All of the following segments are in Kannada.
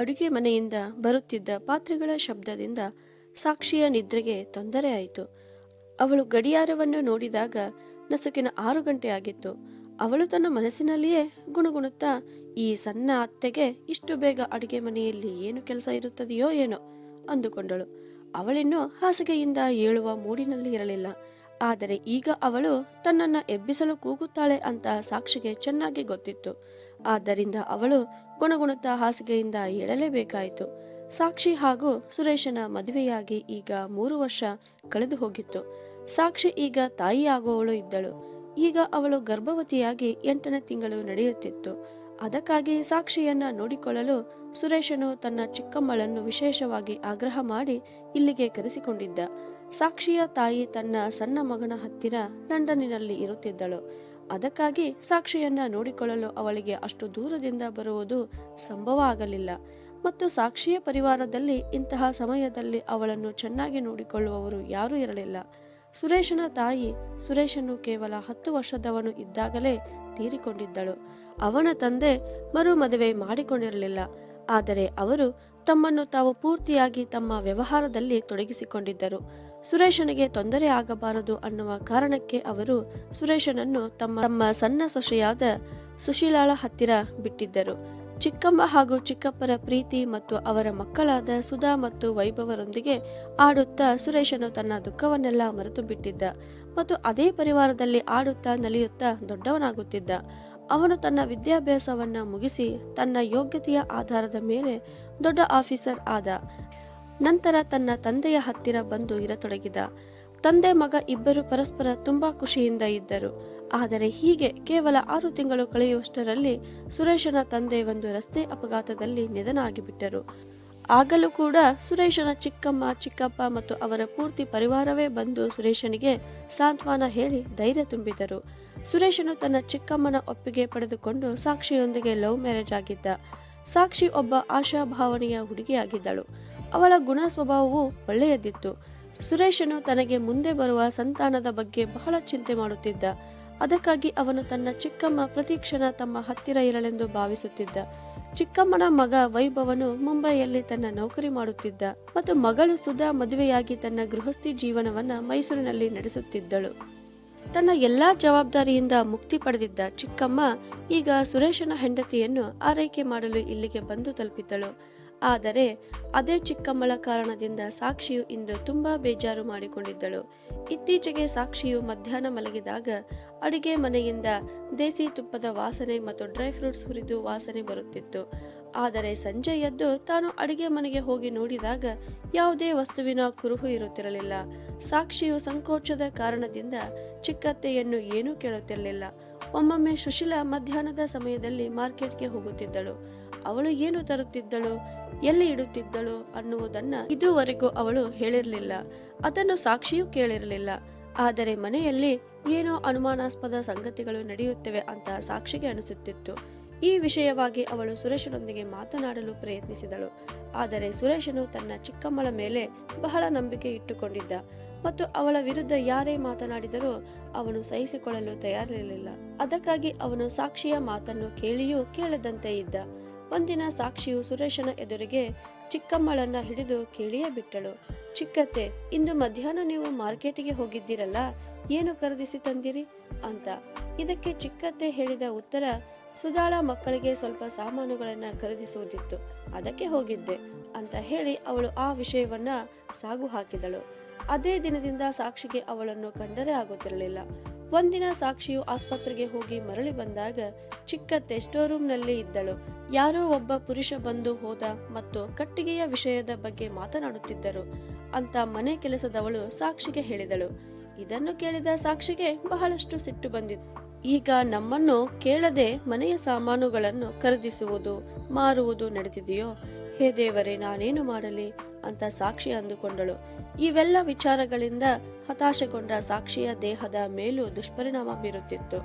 ಅಡುಗೆ ಮನೆಯಿಂದ ಬರುತ್ತಿದ್ದ ಪಾತ್ರೆಗಳ ಶಬ್ದದಿಂದ ಸಾಕ್ಷಿಯ ನಿದ್ರೆಗೆ ತೊಂದರೆ ಆಯಿತು. ಅವಳು ಗಡಿಯಾರವನ್ನು ನೋಡಿದಾಗ ನಸುಕಿನ ಆರು ಗಂಟೆ ಆಗಿತ್ತು. ಅವಳು ತನ್ನ ಮನಸ್ಸಿನಲ್ಲಿಯೇ ಗುಣಗುಣುತ್ತಾ, ಈ ಸಣ್ಣ ಅತ್ತೆಗೆ ಇಷ್ಟು ಬೇಗ ಅಡುಗೆ ಮನೆಯಲ್ಲಿ ಏನು ಕೆಲಸ ಇರುತ್ತದೆಯೋ ಏನೋ ಅಂದುಕೊಂಡಳು. ಅವಳಿನ್ನೂ ಹಾಸಿಗೆಯಿಂದ ಏಳುವ ಮೂಡಿನಲ್ಲಿ ಇರಲಿಲ್ಲ. ಆದರೆ ಈಗ ಅವಳು ತನ್ನನ್ನ ಎಬ್ಬಿಸಲು ಕೂಗುತ್ತಾಳೆ ಅಂತ ಸಾಕ್ಷಿಗೆ ಚೆನ್ನಾಗಿ ಗೊತ್ತಿತ್ತು. ಆದ್ದರಿಂದ ಅವಳು ಗುಣಗುಣತ ಹಾಸಿಗೆಯಿಂದ ಏಳಲೇಬೇಕಾಯಿತು. ಸಾಕ್ಷಿ ಹಾಗೂ ಸುರೇಶನ ಮದುವೆಯಾಗಿ ಈಗ ಮೂರು ವರ್ಷ ಕಳೆದು ಹೋಗಿತ್ತು. ಸಾಕ್ಷಿ ಈಗ ತಾಯಿಯಾಗುವವಳು ಇದ್ದಳು. ಈಗ ಅವಳು ಗರ್ಭವತಿಯಾಗಿ ಎಂಟನೇ ತಿಂಗಳು ನಡೆಯುತ್ತಿತ್ತು. ಅದಕ್ಕಾಗಿ ಸಾಕ್ಷಿಯನ್ನ ನೋಡಿಕೊಳ್ಳಲು ಸುರೇಶನು ತನ್ನ ಚಿಕ್ಕಮ್ಮಳನ್ನು ವಿಶೇಷವಾಗಿ ಆಗ್ರಹ ಮಾಡಿ ಇಲ್ಲಿಗೆ ಕರೆಸಿಕೊಂಡಿದ್ದ. ಸಾಕ್ಷಿಯ ತಾಯಿ ತನ್ನ ಸಣ್ಣ ಮಗನ ಹತ್ತಿರ ಲಂಡನ್ನಿನಲ್ಲಿ ಇರುತ್ತಿದ್ದಳು. ಅದಕ್ಕಾಗಿ ಸಾಕ್ಷಿಯನ್ನ ನೋಡಿಕೊಳ್ಳಲು ಅವಳಿಗೆ ಅಷ್ಟು ದೂರದಿಂದ ಬರುವುದು ಸಂಭವ ಆಗಲಿಲ್ಲ ಮತ್ತು ಸಾಕ್ಷಿಯ ಪರಿವಾರದಲ್ಲಿ ಇಂತಹ ಸಮಯದಲ್ಲಿ ಅವಳನ್ನು ಚೆನ್ನಾಗಿ ನೋಡಿಕೊಳ್ಳುವವರು ಯಾರೂ ಇರಲಿಲ್ಲ. ಸುರೇಶನ ತಾಯಿ ಸುರೇಶನು ಕೇವಲ ಹತ್ತು ವರ್ಷದವನು ಇದ್ದಾಗಲೇ ತೀರಿಕೊಂಡಿದ್ದಳು. ಅವನ ತಂದೆ ಮರು ಮದುವೆ ಮಾಡಿಕೊಂಡಿರಲಿಲ್ಲ. ಆದರೆ ಅವರು ತಮ್ಮನ್ನು ತಾವು ಪೂರ್ತಿಯಾಗಿ ತಮ್ಮ ವ್ಯವಹಾರದಲ್ಲಿ ತೊಡಗಿಸಿಕೊಂಡಿದ್ದರು. ಸುರೇಶನಿಗೆ ತೊಂದರೆ ಆಗಬಾರದು ಅನ್ನುವ ಕಾರಣಕ್ಕೆ ಅವರು ಸುರೇಶನನ್ನು ತಮ್ಮ ತಮ್ಮ ಸಣ್ಣ ಸೊಸೆಯಾದ ಸುಶೀಲಾಳ ಹತ್ತಿರ ಬಿಟ್ಟಿದ್ದರು. ಚಿಕ್ಕಮ್ಮ ಹಾಗೂ ಚಿಕ್ಕಪ್ಪರ ಪ್ರೀತಿ ಮತ್ತು ಅವರ ಮಕ್ಕಳಾದ ಸುಧಾ ಮತ್ತು ವೈಭವರೊಂದಿಗೆ ಆಡುತ್ತಾ ಸುರೇಶನು ತನ್ನ ದುಃಖವನ್ನೆಲ್ಲ ಮರೆತು ಬಿಟ್ಟಿದ್ದ ಮತ್ತು ಅದೇ ಪರಿವಾರದಲ್ಲಿ ಆಡುತ್ತಾ ನಲಿಯುತ್ತಾ ದೊಡ್ಡವನಾಗುತ್ತಿದ್ದ. ಅವನು ತನ್ನ ವಿದ್ಯಾಭ್ಯಾಸವನ್ನ ಮುಗಿಸಿ ತನ್ನ ಯೋಗ್ಯತೆಯ ಆಧಾರದ ಮೇಲೆ ದೊಡ್ಡ ಆಫೀಸರ್ ಆದ. ನಂತರ ತನ್ನ ತಂದೆಯ ಹತ್ತಿರ ಬಂದು ಇರತೊಡಗಿದ. ತಂದೆ ಮಗ ಇಬ್ಬರು ಪರಸ್ಪರ ತುಂಬಾ ಖುಷಿಯಿಂದ ಇದ್ದರು. ಆದರೆ ಹೀಗೆ ಕೇವಲ ಆರು ತಿಂಗಳು ಕಳೆಯುವಷ್ಟರಲ್ಲಿ ಸುರೇಶನ ತಂದೆ ಒಂದು ರಸ್ತೆ ಅಪಘಾತದಲ್ಲಿ ನಿಧನ ಆಗಿಬಿಟ್ಟರು ಆಗಲೂ ಕೂಡ ಸುರೇಶನ ಚಿಕ್ಕಮ್ಮ, ಚಿಕ್ಕಪ್ಪ ಮತ್ತು ಅವರ ಪೂರ್ತಿ ಪರಿವಾರವೇ ಬಂದು ಸುರೇಶನಿಗೆ ಸಾಂತ್ವನ ಹೇಳಿ ಧೈರ್ಯ ತುಂಬಿದರು. ಸುರೇಶನು ತನ್ನ ಚಿಕ್ಕಮ್ಮನ ಒಪ್ಪಿಗೆ ಪಡೆದುಕೊಂಡು ಸಾಕ್ಷಿಯೊಂದಿಗೆ ಲವ್ ಮ್ಯಾರೇಜ್ ಆಗಿದ್ದ. ಸಾಕ್ಷಿ ಒಬ್ಬ ಆಶಾಭಾವನೆಯ ಹುಡುಗಿಯಾಗಿದ್ದಳು. ಅವಳ ಗುಣ ಸ್ವಭಾವವು ಒಳ್ಳೆಯದಿತ್ತು. ಸುರೇಶನು ತನಗೆ ಮುಂದೆ ಬರುವ ಸಂತಾನದ ಬಗ್ಗೆ ಬಹಳ ಚಿಂತೆ ಮಾಡುತ್ತಿದ್ದ. ಅದಕ್ಕಾಗಿ ಅವನು ತನ್ನ ಚಿಕ್ಕಮ್ಮ ಪ್ರತಿಕ್ಷಣ ತಮ್ಮ ಹತ್ತಿರ ಇರಲೆಂದು ಭಾವಿಸುತ್ತಿದ್ದ. ಚಿಕ್ಕಮ್ಮನ ಮಗ ವೈಭವನು ಮುಂಬೈಯಲ್ಲಿ ತನ್ನ ನೌಕರಿ ಮಾಡುತ್ತಿದ್ದ ಮತ್ತು ಮಗಳು ಸುಧಾ ಮದುವೆಯಾಗಿ ತನ್ನ ಗೃಹಸ್ಥಿ ಜೀವನವನ್ನ ಮೈಸೂರಿನಲ್ಲಿ ನಡೆಸುತ್ತಿದ್ದಳು. ತನ್ನ ಎಲ್ಲಾ ಜವಾಬ್ದಾರಿಯಿಂದ ಮುಕ್ತಿ ಪಡೆದಿದ್ದ ಚಿಕ್ಕಮ್ಮ ಈಗ ಸುರೇಶನ ಹೆಂಡತಿಯನ್ನು ಆರೈಕೆ ಮಾಡಲು ಇಲ್ಲಿಗೆ ಬಂದು ತಲುಪಿದ್ದಳು. ಆದರೆ ಅದೇ ಚಿಕ್ಕಮ್ಮಳ ಕಾರಣದಿಂದ ಸಾಕ್ಷಿಯು ಇಂದು ತುಂಬಾ ಬೇಜಾರು ಮಾಡಿಕೊಂಡಿದ್ದಳು. ಇತ್ತೀಚೆಗೆ ಸಾಕ್ಷಿಯು ಮಧ್ಯಾಹ್ನ ಮಲಗಿದಾಗ ಅಡಿಗೆ ಮನೆಯಿಂದ ದೇಸಿ ತುಪ್ಪದ ವಾಸನೆ ಮತ್ತು ಡ್ರೈ ಫ್ರೂಟ್ಸ್ ಹುರಿದು ವಾಸನೆ ಬರುತ್ತಿತ್ತು. ಆದರೆ ಸಂಜೆ ಎದ್ದು ತಾನು ಅಡಿಗೆ ಮನೆಗೆ ಹೋಗಿ ನೋಡಿದಾಗ ಯಾವುದೇ ವಸ್ತುವಿನ ಕುರುಹು ಇರುತ್ತಿರಲಿಲ್ಲ. ಸಾಕ್ಷಿಯು ಸಂಕೋಚದ ಕಾರಣದಿಂದ ಚಿಕ್ಕತ್ತೆಯನ್ನು ಏನೂ ಕೇಳುತ್ತಿರಲಿಲ್ಲ. ಒಮ್ಮೊಮ್ಮೆ ಸುಶೀಲಾ ಮಧ್ಯಾಹ್ನದ ಸಮಯದಲ್ಲಿ ಮಾರ್ಕೆಟ್ಗೆ ಹೋಗುತ್ತಿದ್ದಳು. ಅವಳು ಏನು ತರುತ್ತಿದ್ದಳು, ಎಲ್ಲಿ ಇಡುತ್ತಿದ್ದಳು ಅನ್ನುವುದನ್ನ ಇದುವರೆಗೂ ಅವಳು ಹೇಳಿರಲಿಲ್ಲ. ಅದನ್ನು ಸಾಕ್ಷಿಯೂ ಕೇಳಿರಲಿಲ್ಲ. ಆದರೆ ಮನೆಯಲ್ಲಿ ಏನೋ ಅನುಮಾನಾಸ್ಪದ ಸಂಗತಿಗಳು ನಡೆಯುತ್ತವೆ ಅಂತ ಸಾಕ್ಷಿಗೆ ಅನಿಸುತ್ತಿತ್ತು. ಈ ವಿಷಯವಾಗಿ ಅವಳು ಸುರೇಶನೊಂದಿಗೆ ಮಾತನಾಡಲು ಪ್ರಯತ್ನಿಸಿದಳು. ಆದರೆ ಸುರೇಶನು ತನ್ನ ಚಿಕ್ಕಮ್ಮಳ ಮೇಲೆ ಬಹಳ ನಂಬಿಕೆ ಇಟ್ಟುಕೊಂಡಿದ್ದ ಮತ್ತು ಅವಳ ವಿರುದ್ಧ ಯಾರೇ ಮಾತನಾಡಿದರೂ ಅವನು ಸಹಿಸಿಕೊಳ್ಳಲು ತಯಾರಿರಲಿಲ್ಲ. ಅದಕ್ಕಾಗಿ ಅವನು ಸಾಕ್ಷಿಯ ಮಾತನ್ನು ಕೇಳಿಯೂ ಕೇಳದಂತೆ ಇದ್ದ. ಒಂದಿನ ಸಾಕ್ಷಿಯು ಸುರೇಶನ ಎದುರಿಗೆ ಚಿಕ್ಕಮ್ಮಳನ್ನ ಹಿಡಿದು ಕೇಳಿಯೇ ಬಿಟ್ಟಳು. ಚಿಕ್ಕತ್ತೆ, ಇಂದು ಮಧ್ಯಾಹ್ನ ನೀವು ಮಾರ್ಕೆಟಿಗೆ ಹೋಗಿದ್ದೀರಲ್ಲ, ಏನು ಖರೀದಿಸಿ ತಂದಿರಿ? ಅಂತ. ಇದಕ್ಕೆ ಚಿಕ್ಕತ್ತೆ ಹೇಳಿದ ಉತ್ತರ, ಸುಧಾಳ ಮಕ್ಕಳಿಗೆ ಸ್ವಲ್ಪ ಸಾಮಾನುಗಳನ್ನ ಖರೀದಿಸುವುದಿತ್ತು. ಅದಕ್ಕೆ ಹೋಗಿದ್ದೆ, ಅಂತ ಹೇಳಿ ಅವಳು ಆ ವಿಷಯವನ್ನ ಸಾಗು ಹಾಕಿದಳು. ಅದೇ ದಿನದಿಂದ ಸಾಕ್ಷಿಗೆ ಅವಳನ್ನು ಕಂಡರೆ ಆಗುತ್ತಿರಲಿಲ್ಲ. ಒಂದಿನ ಸಾಕ್ಷಿಯು ಆಸ್ಪತ್ರೆಗೆ ಹೋಗಿ ಮರಳಿ ಬಂದಾಗ ಚಿಕ್ಕ ಚಿಕ್ಕತ್ತೆ ಸ್ಟೋರೂಮ್ನಲ್ಲಿ ಇದ್ದಳು. ಯಾರೋ ಒಬ್ಬ ಪುರುಷ ಬಂದು ಹೋದ ಮತ್ತು ಕಟ್ಟಿಗೆಯ ವಿಷಯದ ಬಗ್ಗೆ ಮಾತನಾಡುತ್ತಿದ್ದರು. ಅಂತ ಮನೆ ಕೆಲಸದವಳು ಸಾಕ್ಷಿಗೆ ಹೇಳಿದಳು. ಇದನ್ನು ಕೇಳಿದ ಸಾಕ್ಷಿಗೆ ಬಹಳಷ್ಟು ಸಿಟ್ಟು ಬಂದಿತ್ತು. ಈಗ ನಮ್ಮನ್ನು ಕೇಳದೆ ಮನೆಯ ಸಾಮಾನುಗಳನ್ನು ಖರೀದಿಸುವುದು, ಮಾರುವುದು ನಡೆದಿದೆಯೋ? ಹೇ ದೇವರೇ, ನಾನೇನು ಮಾಡಲಿ? ಅಂತ ಸಾಕ್ಷಿ ಅಂದುಕೊಂಡಳು. ಇವೆಲ್ಲ ವಿಚಾರಗಳಿಂದ ಹತಾಶೆಗೊಂಡ ಸಾಕ್ಷಿಯ ದೇಹದ ಮೇಲೂ ದುಷ್ಪರಿಣಾಮ ಬೀರುತ್ತಿತ್ತು.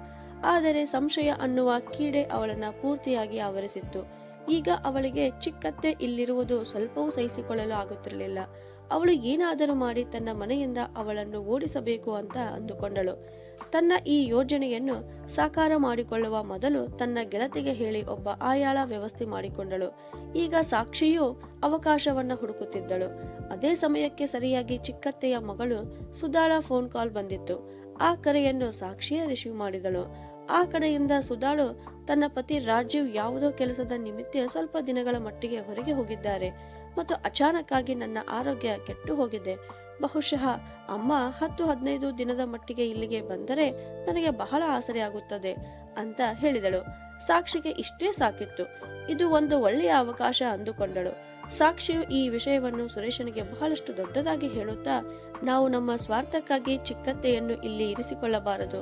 ಆದರೆ ಸಂಶಯ ಅನ್ನುವ ಕೀಡೆ ಅವಳನ್ನ ಪೂರ್ತಿಯಾಗಿ ಆವರಿಸಿತ್ತು. ಈಗ ಅವಳಿಗೆ ಚಿಕ್ಕತ್ತೆ ಇಲ್ಲಿರುವುದು ಸ್ವಲ್ಪವೂ ಸಹಿಸಿಕೊಳ್ಳಲು ಆಗುತ್ತಿರಲಿಲ್ಲ. ಅವಳು ಏನಾದರೂ ಮಾಡಿ ತನ್ನ ಮನೆಯಿಂದ ಅವಳನ್ನು ಓಡಿಸಬೇಕು ಅಂತ ಅಂದುಕೊಂಡಳು. ತನ್ನ ಈ ಯೋಜನೆಯನ್ನು ಸಾಕಾರ ಮಾಡಿಕೊಳ್ಳುವ ಮೊದಲು ತನ್ನ ಗೆಳತಿಗೆ ಹೇಳಿ ಒಬ್ಬ ಆಯಾಳ ವ್ಯವಸ್ಥೆ ಮಾಡಿಕೊಂಡಳು. ಈಗ ಸಾಕ್ಷಿಯು ಅವಕಾಶವನ್ನ ಹುಡುಕುತ್ತಿದ್ದಳು. ಅದೇ ಸಮಯಕ್ಕೆ ಸರಿಯಾಗಿ ಚಿಕ್ಕತ್ತೆಯ ಮಗಳು ಸುಧಾಳ ಫೋನ್ ಕಾಲ್ ಬಂದಿತ್ತು. ಆ ಕರೆಯನ್ನು ಸಾಕ್ಷಿಯೇ ರಿಸೀವ್ ಮಾಡಿದಳು. ಆ ಕಡೆಯಿಂದ ಸುಧಾಳು, ತನ್ನ ಪತಿ ರಾಜೀವ್ ಯಾವುದೋ ಕೆಲಸದ ನಿಮಿತ್ತ ಸ್ವಲ್ಪ ದಿನಗಳ ಮಟ್ಟಿಗೆ ಹೊರಗೆ ಹೋಗಿದ್ದಾರೆ. ಮತ್ತು ಅಚಾನಕ್ಕಾಗಿ ನನ್ನ ಆರೋಗ್ಯ ಕೆಟ್ಟು ಹೋಗಿದೆ ಬಹುಶಃ ಅಮ್ಮ ಹತ್ತು ಹದಿನೈದು ದಿನದ ಮಟ್ಟಿಗೆ ಇಲ್ಲಿಗೆ ಬಂದರೆ ನನಗೆ ಬಹಳ ಆಸರೆಯಾಗುತ್ತದೆ ಅಂತ ಹೇಳಿದಳು. ಸಾಕ್ಷಿಗೆ ಇಷ್ಟೇ ಸಾಕಿತ್ತು. ಇದು ಒಂದು ಒಳ್ಳೆಯ ಅವಕಾಶ ಅಂದುಕೊಂಡಳು. ಸಾಕ್ಷಿಯು ಈ ವಿಷಯವನ್ನು ಸುರೇಶನಿಗೆ ಬಹಳಷ್ಟು ದೊಡ್ಡದಾಗಿ ಹೇಳುತ್ತಾ, ನಾವು ನಮ್ಮ ಸ್ವಾರ್ಥಕ್ಕಾಗಿ ಚಿಕ್ಕತ್ತೆಯನ್ನು ಇಲ್ಲಿ ಇರಿಸಿಕೊಳ್ಳಬಾರದು.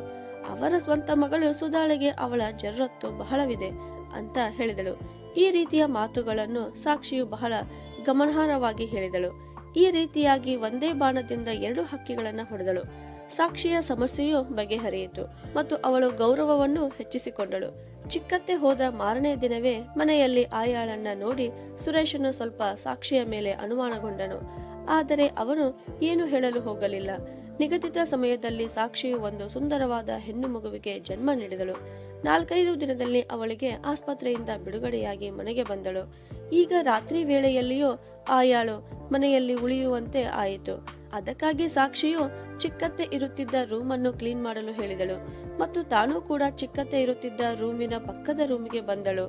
ಅವರ ಸ್ವಂತ ಮಗಳು ಸುಧಾಳೆಗೆ ಅವಳ ಜರತ್ತು ಬಹಳವಿದೆ ಅಂತ ಹೇಳಿದಳು. ಈ ರೀತಿಯ ಮಾತುಗಳನ್ನು ಸಾಕ್ಷಿಯು ಬಹಳ ಗಮನಾರ್ಹವಾಗಿ ಹೇಳಿದಳು. ಈ ರೀತಿಯಾಗಿ ಒಂದೇ ಬಾಣದಿಂದ ಎರಡು ಹಕ್ಕಿಗಳನ್ನು ಹೊಡೆದಳು. ಸಾಕ್ಷಿಯ ಸಮಸ್ಯೆಯು ಬಗೆಹರಿಯಿತು ಮತ್ತು ಅವಳು ಗೌರವವನ್ನು ಹೆಚ್ಚಿಸಿಕೊಂಡಳು. ಚಿಕ್ಕತ್ತೆ ಹೋದ ಮಾರನೇ ದಿನವೇ ಮನೆಯಲ್ಲಿ ಆಯಾಳನ್ನ ನೋಡಿ ಸುರೇಶನು ಸ್ವಲ್ಪ ಸಾಕ್ಷಿಯ ಮೇಲೆ ಅನುಮಾನಗೊಂಡನು. ಆದರೆ ಅವನು ಏನು ಹೇಳಲು ಹೋಗಲಿಲ್ಲ. ನಿಗದಿತ ಸಮಯದಲ್ಲಿ ಸಾಕ್ಷಿಯು ಒಂದು ಸುಂದರವಾದ ಹೆಣ್ಣು ಮಗುವಿಗೆ ಜನ್ಮ ನೀಡಿದಳು. ನಾಲ್ಕೈದು ದಿನದಲ್ಲಿ ಅವಳಿಗೆ ಆಸ್ಪತ್ರೆಯಿಂದ ಬಿಡುಗಡೆಯಾಗಿ ಮನೆಗೆ ಬಂದಳು. ಈಗ ರಾತ್ರಿ ವೇಳೆಯಲ್ಲಿಯೂ ಆಯಾಳು, ಮನೆಯಲ್ಲಿ ಉಳಿಯುವಂತೆ ಆಯಿತು. ಅದಕ್ಕಾಗಿ ಸಾಕ್ಷಿಯು ಚಿಕ್ಕತ್ತೆ ಇರುತ್ತಿದ್ದ ರೂಮನ್ನು ಕ್ಲೀನ್ ಮಾಡಲು ಹೇಳಿದಳು ಮತ್ತು ತಾನೂ ಕೂಡ ಚಿಕ್ಕತ್ತೆ ಇರುತ್ತಿದ್ದ ರೂಮಿನ ಪಕ್ಕದ ರೂಮಿಗೆ ಬಂದಳು.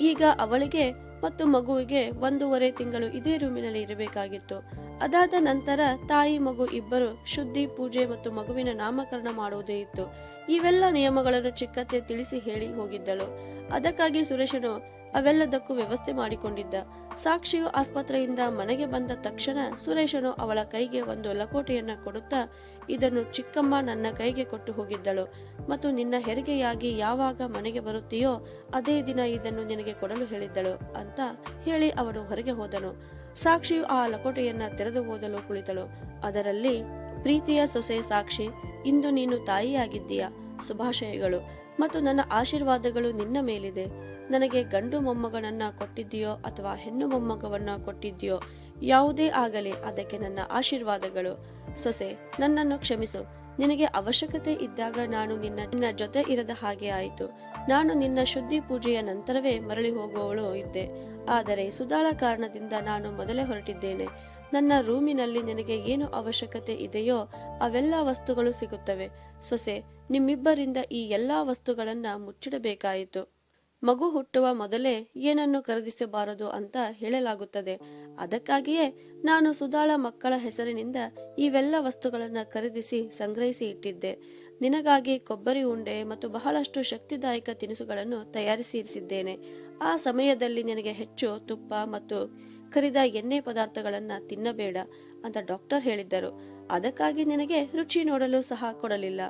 ಈಗ ಅವಳಿಗೆ ಮತ್ತು ಮಗುವಿಗೆ ಒಂದೂವರೆ ತಿಂಗಳು ಇದೇ ರೂಮಿನಲ್ಲಿ ಇರಬೇಕಾಗಿತ್ತು. ಅದಾದ ನಂತರ ತಾಯಿ, ಮಗು ಇಬ್ಬರು ಶುದ್ಧಿ, ಪೂಜೆ ಮತ್ತು ಮಗುವಿನ ನಾಮಕರಣ ಮಾಡುವುದೇ ಇತ್ತು. ಇವೆಲ್ಲ ನಿಯಮಗಳನ್ನು ಚಿಕ್ಕತ್ತೆ ತಿಳಿಸಿ ಹೇಳಿ ಹೋಗಿದ್ದಳು. ಅದಕ್ಕಾಗಿ ಸುರೇಶನು ಅವೆಲ್ಲದಕ್ಕೂ ವ್ಯವಸ್ಥೆ ಮಾಡಿಕೊಂಡಿದ್ದ. ಸಾಕ್ಷಿಯು ಆಸ್ಪತ್ರೆಯಿಂದ ಮನೆಗೆ ಬಂದ ತಕ್ಷಣ ಸುರೇಶನು ಅವಳ ಕೈಗೆ ಒಂದು ಲಕೋಟೆಯನ್ನ ಕೊಡುತ್ತಾ ಇದನ್ನು ಚಿಕ್ಕಮ್ಮ ನನ್ನ ಕೈಗೆ ಕೊಟ್ಟು ಹೋಗಿದ್ದಳು. ಮತ್ತು ನಿನ್ನ ಹೆರಿಗೆಯಾಗಿ ಯಾವಾಗ ಮನೆಗೆ ಬರುತ್ತೀಯೋ ಅದೇ ದಿನ ಇದನ್ನು ನಿನಗೆ ಕೊಡಲು ಹೇಳಿದ್ದಳು ಅಂತ ಹೇಳಿ ಅವನು ಹೊರಗೆ ಹೋದನು. ಸಾಕ್ಷಿಯು ಆ ಲಕೋಟೆಯನ್ನ ತೆರೆದು ಓದಲು ಕುಳಿತಳು. ಅದರಲ್ಲಿ, ಪ್ರೀತಿಯ ಸೊಸೆ ಸಾಕ್ಷಿ, ಇಂದು ನೀನು ತಾಯಿಯಾಗಿದ್ದೀಯಾ? ಶುಭಾಶಯಗಳು. ಮತ್ತು ನನ್ನ ಆಶೀರ್ವಾದಗಳು ನಿನ್ನ ಮೇಲಿದೆ. ನನಗೆ ಗಂಡು ಮೊಮ್ಮಗನನ್ನ ಕೊಟ್ಟಿದ್ದೀಯೋ ಅಥವಾ ಹೆಣ್ಣು ಮೊಮ್ಮಗವನ್ನ ಕೊಟ್ಟಿದ್ದೀಯೋ ಯಾವುದೇ ಆಗಲಿ ಅದಕ್ಕೆ ನನ್ನ ಆಶೀರ್ವಾದಗಳು. ಸೊಸೆ, ನನ್ನನ್ನು ಕ್ಷಮಿಸು. ನಿನಗೆ ಅವಶ್ಯಕತೆ ಇದ್ದಾಗ ನಾನು ನಿನ್ನ ನಿನ್ನ ಜೊತೆ ಇರದ ಹಾಗೆ ಆಯಿತು. ನಾನು ನಿನ್ನ ಶುದ್ಧಿ ಪೂಜೆಯ ನಂತರವೇ ಮರಳಿ ಹೋಗುವವಳು ಇದ್ದೆ. ಆದರೆ ಸುಧಾಳ ಕಾರಣದಿಂದ ನಾನು ಮೊದಲೇ ಹೊರಟಿದ್ದೇನೆ. ನನ್ನ ರೂಮಿನಲ್ಲಿ ನಿನಗೆ ಏನು ಅವಶ್ಯಕತೆ ಇದೆಯೋ ಅವೆಲ್ಲ ವಸ್ತುಗಳು ಸಿಗುತ್ತವೆ. ಸೊಸೆ, ನಿಮ್ಮಿಬ್ಬರಿಂದ ಈ ಎಲ್ಲಾ ವಸ್ತುಗಳನ್ನು ಮುಚ್ಚಿಡಬೇಕಾಯಿತು. ಮಗು ಹುಟ್ಟುವ ಮೊದಲೇ ಏನನ್ನು ಖರೀದಿಸಬಾರದು ಅಂತ ಹೇಳಲಾಗುತ್ತದೆ. ಅದಕ್ಕಾಗಿಯೇ ನಾನು ಸುಧಾಳ ಮಕ್ಕಳ ಹೆಸರಿನಿಂದ ಇವೆಲ್ಲ ವಸ್ತುಗಳನ್ನು ಖರೀದಿಸಿ ಸಂಗ್ರಹಿಸಿ ಇಟ್ಟಿದ್ದೆ. ನಿನಗಾಗಿ ಕೊಬ್ಬರಿ ಉಂಡೆ ಮತ್ತು ಬಹಳಷ್ಟು ಶಕ್ತಿದಾಯಕ ತಿನಿಸುಗಳನ್ನು ತಯಾರಿಸಿ ಇರಿಸಿದ್ದೇನೆ ಆ ಸಮಯದಲ್ಲಿ ನಿನಗೆ ಹೆಚ್ಚು ತುಪ್ಪ ಮತ್ತು ಕರಿದ ಎಣ್ಣೆ ಪದಾರ್ಥಗಳನ್ನ ತಿನ್ನಬೇಡ ಅಂತ ಡಾಕ್ಟರ್ ಹೇಳಿದ್ದರು. ಅದಕ್ಕಾಗಿ ನಿನಗೆ ರುಚಿ ನೋಡಲು ಸಹ ಕೊಡಲಿಲ್ಲ.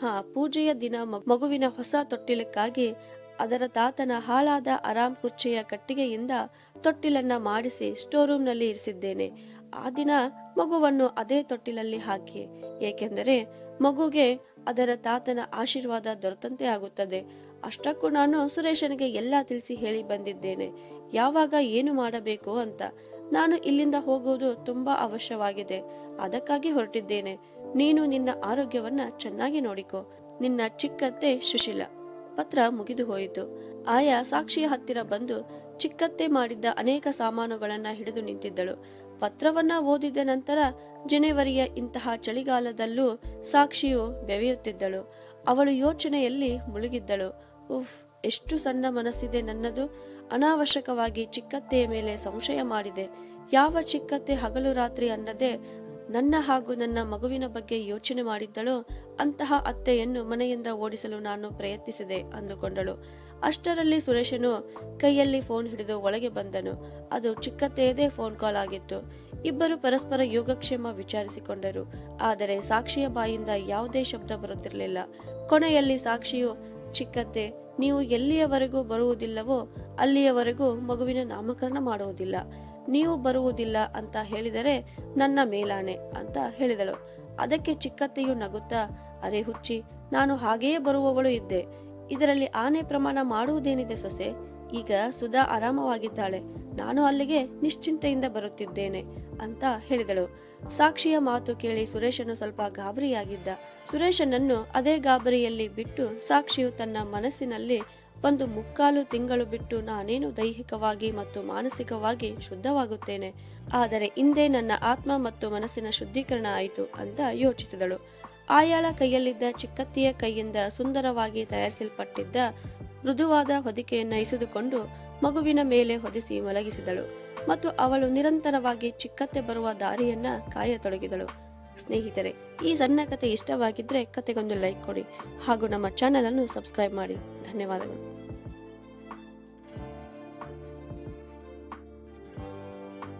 ಹಾ, ಪೂಜೆಯ ದಿನ ಮಗು- ಮಗುವಿನ ಹೊಸ ತೊಟ್ಟಿಲಕ್ಕಾಗಿ ಅದರ ತಾತನ ಹಾಳಾದ ಆರಾಮ್ ಕುರ್ಚಿಯ ಕಟ್ಟಿಗೆಯಿಂದ ತೊಟ್ಟಿಲನ್ನ ಮಾಡಿಸಿ ಸ್ಟೋರ್ ರೂಮ್ನಲ್ಲಿ ಇರಿಸಿದ್ದೇನೆ. ಆ ದಿನ ಮಗುವನ್ನು ಅದೇ ತೊಟ್ಟಿಲಲ್ಲಿ ಹಾಕಿ, ಏಕೆಂದರೆ ಮಗುಗೆ ಅದರ ತಾತನ ಆಶೀರ್ವಾದ ದೊರೆತಂತೆ ಆಗುತ್ತದೆ. ಅಷ್ಟಕ್ಕೂ ನಾನು ಸುರೇಶನಿಗೆ ಎಲ್ಲ ತಿಳಿಸಿ ಹೇಳಿ ಬಂದಿದ್ದೇನೆ. ಯಾವಾಗ ಏನು ಮಾಡಬೇಕು ಅಂತ. ನಾನು ಇಲ್ಲಿಂದ ಹೋಗುವುದು ತುಂಬಾ ಅವಶ್ಯವಾಗಿದೆ. ಅದಕ್ಕಾಗಿ ಹೊರಟಿದ್ದೇನೆ. ನೀನು ನಿನ್ನ ಆರೋಗ್ಯವನ್ನ ಚೆನ್ನಾಗಿ ನೋಡಿಕೋ. ನಿನ್ನ ಚಿಕ್ಕತ್ತೆ ಸುಶೀಲ. ಪತ್ರ ಮುಗಿದು ಹೋಯಿತು. ಆಯಾ ಸಾಕ್ಷಿಯ ಹತ್ತಿರ ಬಂದು ಚಿಕ್ಕತ್ತೆ ಮಾಡಿದ್ದ ಅನೇಕ ಸಾಮಾನುಗಳನ್ನ ಹಿಡಿದು ನಿಂತಿದ್ದಳು. ಪತ್ರವನ್ನ ಓದಿದ ನಂತರ ಜನವರಿಯ ಇಂತಹ ಚಳಿಗಾಲದಲ್ಲೂ ಸಾಕ್ಷಿಯು ಬೆವೆಯುತ್ತಿದ್ದಳು. ಅವಳು ಯೋಚನೆಯಲ್ಲಿ ಮುಳುಗಿದ್ದಳು. ಉಫ್, ಎಷ್ಟು ಸಣ್ಣ ಮನಸ್ಸಿದೆ ನನ್ನದು. ಅನಾವಶ್ಯಕವಾಗಿ ಚಿಕ್ಕತ್ತೆಯ ಮೇಲೆ ಸಂಶಯ ಮಾಡಿದೆ. ಯಾವ ಚಿಕ್ಕತ್ತೆ ಹಗಲು ರಾತ್ರಿ ಅನ್ನದೆ ನನ್ನ ಹಾಗೂ ನನ್ನ ಮಗುವಿನ ಬಗ್ಗೆ ಯೋಚನೆ ಮಾಡಿದ್ದಳೋ. ಅಂತಹ ಅತ್ತೆಯನ್ನು ಮನೆಯಿಂದ ಓಡಿಸಲು ನಾನು ಪ್ರಯತ್ನಿಸಿದೆ ಅಂದುಕೊಂಡಳು. ಅಷ್ಟರಲ್ಲಿ ಸುರೇಶನು ಕೈಯಲ್ಲಿ ಫೋನ್ ಹಿಡಿದು ಒಳಗೆ ಬಂದನು. ಅದು ಚಿಕ್ಕತ್ತೆಯದೇ ಫೋನ್ ಕಾಲ್ ಆಗಿತ್ತು. ಇಬ್ಬರು ಪರಸ್ಪರ ಯೋಗಕ್ಷೇಮ ವಿಚಾರಿಸಿಕೊಂಡರು. ಆದರೆ ಸಾಕ್ಷಿಯ ಬಾಯಿಂದ ಯಾವುದೇ ಶಬ್ದ ಬರುತ್ತಿರಲಿಲ್ಲ. ಕೊನೆಯಲ್ಲಿ ಸಾಕ್ಷಿಯು, ಚಿಕ್ಕತ್ತೆ, ನೀವು ಎಲ್ಲಿಯವರೆಗೂ ಬರುವುದಿಲ್ಲವೋ ಅಲ್ಲಿಯವರೆಗೂ ಮಗುವಿನ ನಾಮಕರಣ ಮಾಡುವುದಿಲ್ಲ. ನೀವು ಬರುವುದಿಲ್ಲ ಅಂತ ಹೇಳಿದರೆ ನನ್ನ ಮೇಲಾನೆ ಅಂತ ಹೇಳಿದಳು. ಅದಕ್ಕೆ ಚಿಕ್ಕತ್ತೆಯು ನಗುತ್ತಾ, ಅರೆ ಹುಚ್ಚಿ, ನಾನು ಹಾಗೆಯೇ ಬರುವವಳು ಇದ್ದೆ. ಇದರಲ್ಲಿ ಆನೆ ಪ್ರಮಾಣ ಮಾಡುವುದೇನಿದೆ ಸೊಸೆ? ಈಗ ಸುಧಾ ಆರಾಮವಾಗಿದ್ದಾಳೆ. ನಾನು ಅಲ್ಲಿಗೆ ನಿಶ್ಚಿಂತೆಯಿಂದ ಬರುತ್ತಿದ್ದೇನೆ ಅಂತ ಹೇಳಿದಳು. ಸಾಕ್ಷಿಯ ಮಾತು ಕೇಳಿ ಸುರೇಶನು ಸ್ವಲ್ಪ ಗಾಬರಿಯಾಗಿದ್ದ. ಸುರೇಶನನ್ನು ಅದೇ ಗಾಬರಿಯಲ್ಲಿ ಬಿಟ್ಟು ಸಾಕ್ಷಿಯು ತನ್ನ ಮನಸ್ಸಿನಲ್ಲಿ ಒಂದು ಮುಕ್ಕಾಲು ತಿಂಗಳು ಬಿಟ್ಟು ನಾನೇನು ದೈಹಿಕವಾಗಿ ಮತ್ತು ಮಾನಸಿಕವಾಗಿ ಶುದ್ಧವಾಗುತ್ತೇನೆ? ಆದರೆ ಇಂದೇ ನನ್ನ ಆತ್ಮ ಮತ್ತು ಮನಸ್ಸಿನ ಶುದ್ಧೀಕರಣ ಆಯಿತು ಅಂತ ಯೋಚಿಸಿದಳು. ಆಯಾಳ ಕೈಯಲ್ಲಿದ್ದ ಚಿಕ್ಕತ್ತಿಯ ಕೈಯಿಂದ ಸುಂದರವಾಗಿ ತಯಾರಿಸಲ್ಪಟ್ಟಿದ್ದ ಮೃದುವಾದ ಹೊದಿಕೆಯನ್ನು ಇಸಿದುಕೊಂಡು ಮಗುವಿನ ಮೇಲೆ ಹೊದಿಸಿ ಮಲಗಿಸಿದಳು ಮತ್ತು ಅವಳು ನಿರಂತರವಾಗಿ ಚಿಕ್ಕತ್ತೆ ಬರುವ ದಾರಿಯನ್ನ ಕಾಯತೊಡಗಿದಳು. ಸ್ನೇಹಿತರೆ, ಈ ಸಣ್ಣ ಕತೆ ಇಷ್ಟವಾಗಿದ್ರೆ ಕತೆಗೊಂದು ಲೈಕ್ ಕೊಡಿ ಹಾಗೂ ನಮ್ಮ ಚಾನೆಲ್ ಅನ್ನು ಸಬ್ಸ್ಕ್ರೈಬ್ ಮಾಡಿ. ಧನ್ಯವಾದಗಳು.